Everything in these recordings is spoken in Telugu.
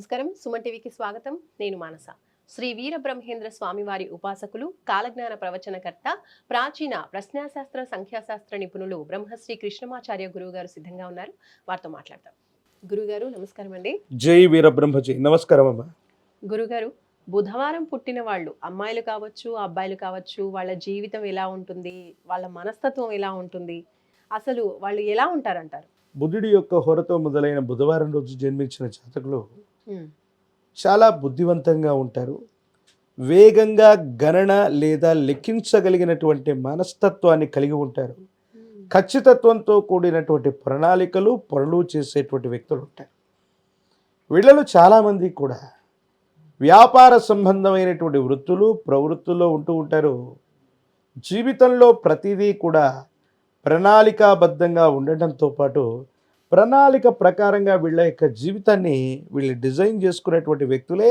నమస్కారం. సుమన్ టీవీకి స్వాగతం. నేను మానస. శ్రీ వీర బ్రహ్మేంద్ర స్వామివారి ఉపాసకులు కాలజ్ఞాన ప్రవచనకర్త ప్రాచీన ప్రశ్నాశాస్త్ర సంఖ్యాశాస్త్ర నిపుణులు బ్రహ్మశ్రీ కృష్ణమాచార్య గురువు గారు సిద్ధంగా ఉన్నారు. వారితో మాట్లాడతాం. గురుగారు నమస్కారం అండి. జై వీరబ్రహ్మజీ. నమస్కారం అమ్మా. గురుగారు బుధవారం పుట్టిన వాళ్ళు అమ్మాయిలు కావచ్చు అబ్బాయిలు కావచ్చు వాళ్ళ జీవితం ఎలా ఉంటుంది వాళ్ళ మనస్తత్వం ఎలా ఉంటుంది అసలు వాళ్ళు ఎలా ఉంటారంటారు? బుద్ధుడి యొక్క హొరతో మొదలైన బుధవారం రోజు జన్మించిన జాతకులు చాలా బుద్ధివంతంగా ఉంటారు. వేగంగా గణన లేదా లెక్కించగలిగినటువంటి మనస్తత్వాన్ని కలిగి ఉంటారు. ఖచ్చితత్వంతో కూడినటువంటి ప్రణాళికలు పనులు చేసేటువంటి వ్యక్తులు ఉంటారు. వీళ్ళలో చాలామంది కూడా వ్యాపార సంబంధమైనటువంటి వృత్తులు ప్రవృత్తుల్లో ఉంటూ ఉంటారు. జీవితంలో ప్రతిదీ కూడా ప్రణాళికాబద్ధంగా ఉండటంతో పాటు ప్రణాళిక ప్రకారంగా వీళ్ళ యొక్క జీవితాన్ని వీళ్ళు డిజైన్ చేసుకునేటువంటి వ్యక్తులే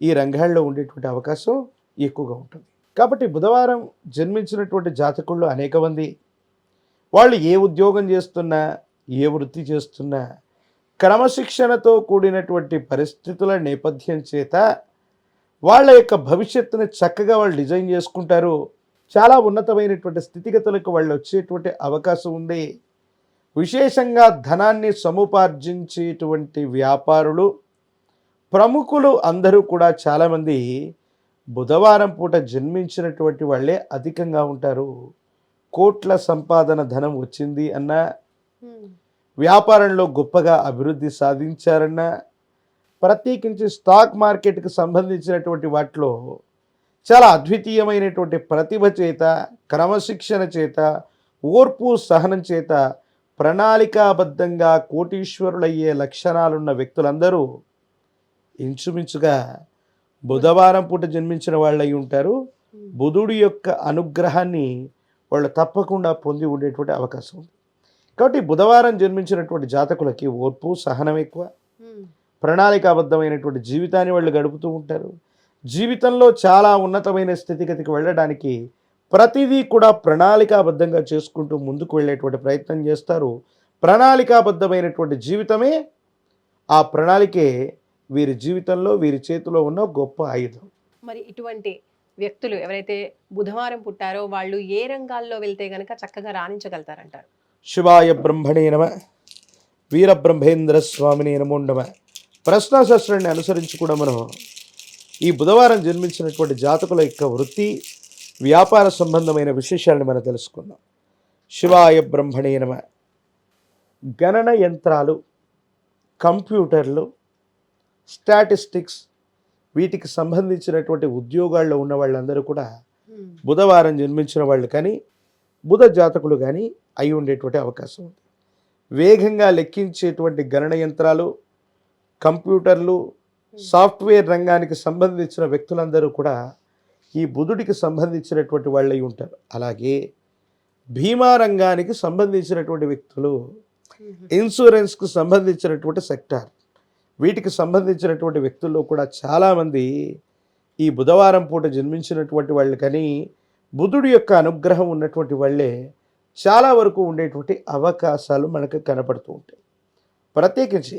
ఈ రంగాల్లో ఉండేటువంటి అవకాశం ఎక్కువగా ఉంటుంది. కాబట్టి బుధవారం జన్మించినటువంటి జాతకుల్లో అనేక మంది వాళ్ళు ఏ ఉద్యోగం చేస్తున్నా ఏ వృత్తి చేస్తున్నా క్రమశిక్షణతో కూడినటువంటి పరిస్థితుల నేపథ్యం చేత వాళ్ళ యొక్క భవిష్యత్తుని చక్కగా వాళ్ళు డిజైన్ చేసుకుంటారు. చాలా ఉన్నతమైనటువంటి స్థితిగతులకు వాళ్ళు వచ్చేటువంటి అవకాశం ఉంది. విశేషంగా ధనాన్ని సముపార్జించేటువంటి వ్యాపారులు ప్రముఖులు అందరూ కూడా చాలామంది బుధవారం పూట జన్మించినటువంటి వాళ్ళే అధికంగా ఉంటారు. కోట్ల సంపాదన ధనం వచ్చింది అన్న వ్యాపారంలో గొప్పగా అభివృద్ధి సాధించారన్న ప్రత్యేకించి స్టాక్ మార్కెట్కి సంబంధించినటువంటి వాటిలో చాలా అద్వితీయమైనటువంటి ప్రతిభ చేత క్రమశిక్షణ చేత ఓర్పు సహనం చేత ప్రణాళికాబద్ధంగా కోటీశ్వరులయ్యే లక్షణాలున్న వ్యక్తులందరూ ఇంచుమించుగా బుధవారం పూట జన్మించిన వాళ్ళై ఉంటారు. బుధుడి యొక్క అనుగ్రహాన్ని వాళ్ళు తప్పకుండా పొంది ఉండేటువంటి అవకాశం ఉంది. కాబట్టి బుధవారం జన్మించినటువంటి జాతకులకి ఓర్పు సహనం ఎక్కువ. ప్రణాళికాబద్ధమైనటువంటి జీవితాన్ని వాళ్ళు గడుపుతూ ఉంటారు. జీవితంలో చాలా ఉన్నతమైన స్థితిగతికి వెళ్ళడానికి ప్రతిదీ కూడా ప్రణాళికాబద్ధంగా చేసుకుంటూ ముందుకు వెళ్ళేటువంటి ప్రయత్నం చేస్తారు. ప్రణాళికాబద్ధమైనటువంటి జీవితమే ఆ ప్రణాళికే వీరి జీవితంలో వీరి చేతిలో ఉన్న గొప్ప ఆయుధం. మరి ఇటువంటి వ్యక్తులు ఎవరైతే బుధవారం పుట్టారో వాళ్ళు ఏ రంగాల్లో వెళ్తే గనక చక్కగా రాణించగలుగుతారంటారు? శివాయ బ్రహ్మణే నమ వీరబ్రహ్మేంద్ర స్వామిని నమో నమ. ప్రశ్నాశాస్త్రాన్ని అనుసరించి కూడా మనం ఈ బుధవారం జన్మించినటువంటి జాతకుల యొక్క వృత్తి వ్యాపార సంబంధమైన విశేషాలను మనం తెలుసుకుందాం. శివాయ బ్రహ్మణే నమ. గణన యంత్రాలు కంప్యూటర్లు స్టాటిస్టిక్స్ వీటికి సంబంధించినటువంటి ఉద్యోగాల్లో ఉన్న వాళ్ళందరూ కూడా బుధవారం జన్మించిన వాళ్ళు కానీ బుధ జాతకులు కానీ అయి ఉండేటువంటి అవకాశం ఉంది. వేగంగా లెక్కించేటువంటి గణన యంత్రాలు కంప్యూటర్లు సాఫ్ట్వేర్ రంగానికి సంబంధించిన వ్యక్తులందరూ కూడా ఈ బుధుడికి సంబంధించినటువంటి వాళ్ళై ఉంటారు. అలాగే బీమా రంగానికి సంబంధించినటువంటి వ్యక్తులు ఇన్సూరెన్స్కు సంబంధించినటువంటి సెక్టార్ వీటికి సంబంధించినటువంటి వ్యక్తుల్లో కూడా చాలామంది ఈ బుధవారం పూట జన్మించినటువంటి వాళ్ళు కానీ బుధుడి యొక్క అనుగ్రహం ఉన్నటువంటి వాళ్ళే చాలా వరకు ఉండేటువంటి అవకాశాలు మనకు కనపడుతూ ఉంటాయి. ప్రత్యేకించి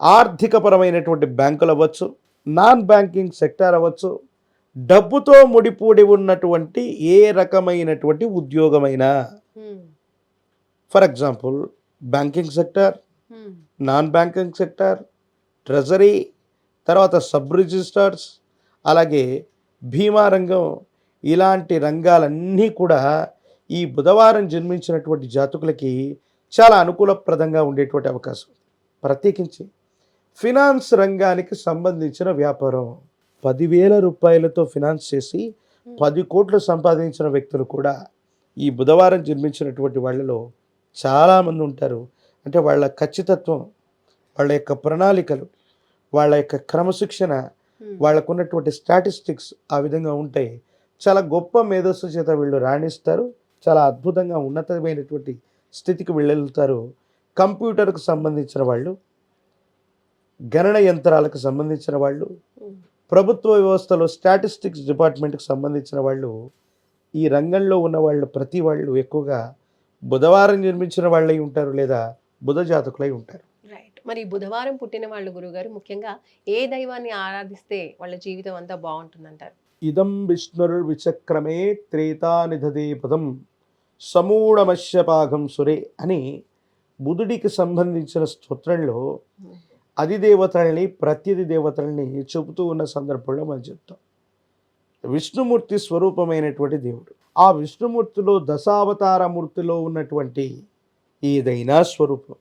ఆర్థికపరమైనటువంటి బ్యాంకులు అవ్వచ్చు నాన్ బ్యాంకింగ్ సెక్టార్ అవ్వచ్చు డబ్బుతో ముడిపూడి ఉన్నటువంటి ఏ రకమైనటువంటి ఉద్యోగమైనా for example banking sector non banking sector treasury తర్వాత సబ్ రిజిస్టర్స్ అలాగే బీమా రంగం ఇలాంటి రంగాలన్నీ కూడా ఈ బుధవారం జన్మించినటువంటి జాతకులకి చాలా అనుకూలప్రదంగా ఉండేటువంటి అవకాశం. ప్రత్యేకించి ఫినాన్స్ రంగానికి సంబంధించిన వ్యాపారం. పదివేల రూపాయలతో ఫినాన్స్ చేసి పది కోట్లు సంపాదించిన వ్యక్తులు కూడా ఈ బుధవారం జన్మించినటువంటి వాళ్ళలో చాలామంది ఉంటారు. అంటే వాళ్ళ ఖచ్చితత్వం వాళ్ళ యొక్క ప్రణాళికలు వాళ్ళ యొక్క క్రమశిక్షణ వాళ్ళకు ఉన్నటువంటి స్టాటిస్టిక్స్ ఆ విధంగా ఉంటాయి. చాలా గొప్ప మేధస్సు చేత వీళ్ళు రాణిస్తారు. చాలా అద్భుతంగా ఉన్నతమైనటువంటి స్థితికి వెళ్ళెళ్తారు. కంప్యూటర్కు సంబంధించిన వాళ్ళు గణన యంత్రాలకు సంబంధించిన వాళ్ళు ప్రభుత్వ వ్యవస్థలో స్టాటిస్టిక్స్ డిపార్ట్మెంట్కి సంబంధించిన వాళ్ళు ఈ రంగంలో ఉన్న వాళ్ళు ప్రతి వాళ్ళు ఎక్కువగా బుధవారం జన్మించిన వాళ్ళై ఉంటారు లేదా బుధ జాతకులై ఉంటారు. రైట్. మరి బుధవారం పుట్టిన వాళ్ళు గురుగారు ముఖ్యంగా ఏ దైవాన్ని ఆరాధిస్తే వాళ్ళ జీవితం అంతా బాగుంటుందంటారు? ఇదం విష్ణుర్ విచక్రమే త్రేతా నిధదే పదం సమూఢమశ్యపాగం సురే అని బుధుడికి సంబంధించిన స్తోత్రంలో అధిదేవతల్ని ప్రత్యధి దేవతల్ని చెబుతూ ఉన్న సందర్భంలో మనం చెప్తాం. విష్ణుమూర్తి స్వరూపమైనటువంటి దేవుడు. ఆ విష్ణుమూర్తిలో దశావతార మూర్తిలో ఉన్నటువంటి ఏదైనా స్వరూపం.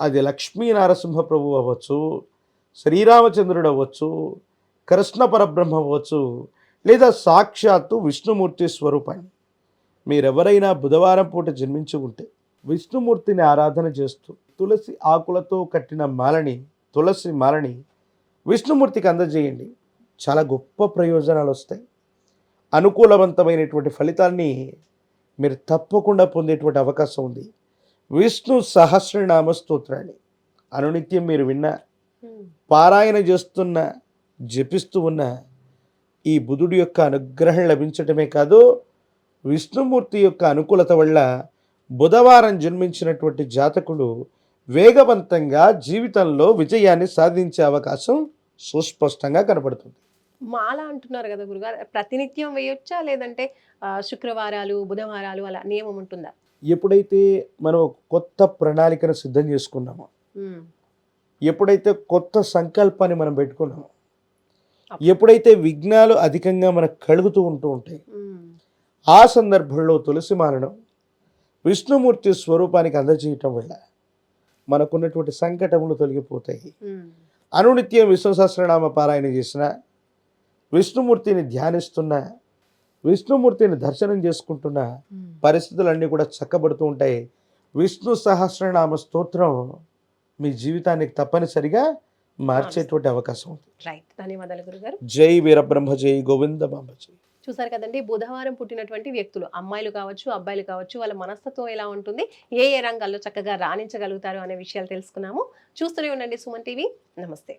అది లక్ష్మీ నరసింహ ప్రభు అవ్వచ్చు శ్రీరామచంద్రుడు అవ్వచ్చు కృష్ణ పరబ్రహ్మ అవ్వచ్చు లేదా సాక్షాత్తు విష్ణుమూర్తి స్వరూపాన్ని. మీరెవరైనా బుధవారం పూట జన్మించి ఉంటే విష్ణుమూర్తిని ఆరాధన చేస్తూ తులసి ఆకులతో కట్టిన మాలని తులసి మాలని విష్ణుమూర్తికి అందజేయండి. చాలా గొప్ప ప్రయోజనాలు వస్తాయి. అనుకూలవంతమైనటువంటి ఫలితాన్ని మీరు తప్పకుండా పొందేటువంటి అవకాశం ఉంది. విష్ణు సహస్రనామ స్తోత్రాన్ని అనునిత్యం మీరు విన్న పారాయణ చేస్తున్న జపిస్తూ ఉన్న ఈ బుధుడి యొక్క అనుగ్రహం లభించటమే కాదు విష్ణుమూర్తి యొక్క అనుకూలత వల్ల బుధవారం జన్మించినటువంటి జాతకుడు వేగవంతంగా జీవితంలో విజయాన్ని సాధించే అవకాశం సుస్పష్టంగా కనపడుతుంది. మాల అంటున్నారు కదా గురుగారు ప్రతినిత్యం వేయొచ్చా? లేదంటే శుక్రవారాలు బుధవారాలు అలా నియమం ఉంటుందా? ఎప్పుడైతే మనం కొత్త ప్రణాళికను సిద్ధం చేసుకున్నామో ఎప్పుడైతే కొత్త సంకల్పాన్ని మనం పెట్టుకున్నామో ఎప్పుడైతే విఘ్నాలు అధికంగా మనకు కలుగుతూ ఉంటూ ఉంటాయి ఆ సందర్భంలో తులసి మాలను విష్ణుమూర్తి స్వరూపానికి అందజేయటం వల్ల మనకున్నటువంటి సంకటములు తొలగిపోతాయి. అనునిత్యం విష్ణు సహస్రనామ పారాయణ చేసిన విష్ణుమూర్తిని ధ్యానిస్తున్న విష్ణుమూర్తిని దర్శనం చేసుకుంటున్న. పరిస్థితులన్నీ కూడా చక్కబడుతూ ఉంటాయి. విష్ణు సహస్రనామ స్తోత్రం మీ జీవితానికి తప్పనిసరిగా మార్చేటువంటి అవకాశం ఉంది. జై వీరబ్రహ్మ జై గోవింద బాంబ జై. చూసారు కదండి బుధవారం పుట్టినటువంటి వ్యక్తులు అమ్మాయిలు కావచ్చు అబ్బాయిలు కావచ్చు వాళ్ళ మనస్తత్వం ఎలా ఉంటుంది ఏ ఏ రంగాల్లో చక్కగా రాణించగలుగుతారు అనే విషయాలు తెలుసుకున్నాము. చూస్తూనే ఉండండి సుమన్ టీవీ. నమస్తే.